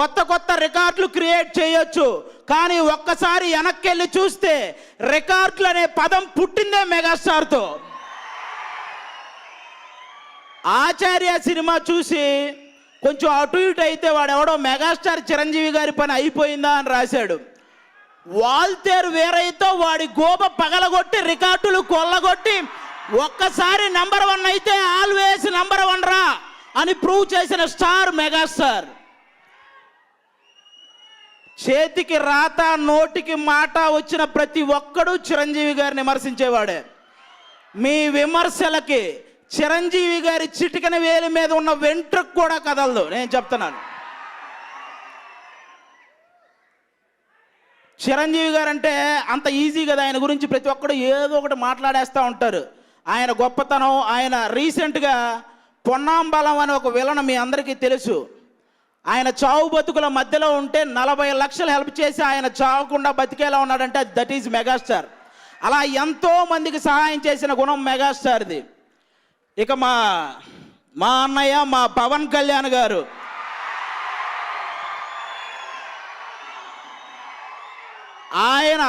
కొత్త కొత్త రికార్డులు క్రియేట్ చేయొచ్చు. కానీ ఒక్కసారి వెనక్కి వెళ్ళి చూస్తే రికార్డులు అనే పదం పుట్టిందే మెగాస్టార్తో. ఆచార్య సినిమా చూసి కొంచెం అటు ఇటు అయితే వాడు ఎవడో మెగాస్టార్ చిరంజీవి గారి పని అయిపోయిందా అని రాశాడు. వాల్తేరు వేరైతో వాడి గోప పగలగొట్టి రికార్డులు కొల్లగొట్టి ఒక్కసారి నంబర్ వన్ అయితే ఆల్వేస్ నంబర్ వన్ రా అని ప్రూవ్ చేసిన స్టార్ మెగాస్టార్. చేతికి రాత నోటికి మాట వచ్చిన ప్రతి ఒక్కడు చిరంజీవి గారిని విమర్శించేవాడే. మీ విమర్శలకి చిరంజీవి గారి చిటికన వేలి మీద ఉన్న వెంట్రుకు కూడా కదలదు. నేను చెప్తున్నాను. చిరంజీవి గారు అంటే అంత ఈజీ కదా ఆయన గురించి ప్రతి ఒక్కడు ఏదో ఒకటి మాట్లాడేస్తూ ఉంటారు. ఆయన గొప్పతనం ఆయన రీసెంట్గా పొన్నాంబలం అనే ఒక విలన మీ అందరికీ తెలుసు. ఆయన చావు బతుకుల మధ్యలో ఉంటే నలభై లక్షలు హెల్ప్ చేసి ఆయన చావకుండా బతికేలా ఉన్నాడంటే దట్ ఈజ్ మెగాస్టార్ అలా ఎంతో మందికి సహాయం చేసిన గుణం మెగాస్టార్ది ఇక మా మా అన్నయ్య మా పవన్ కళ్యాణ్ గారు. ఆయన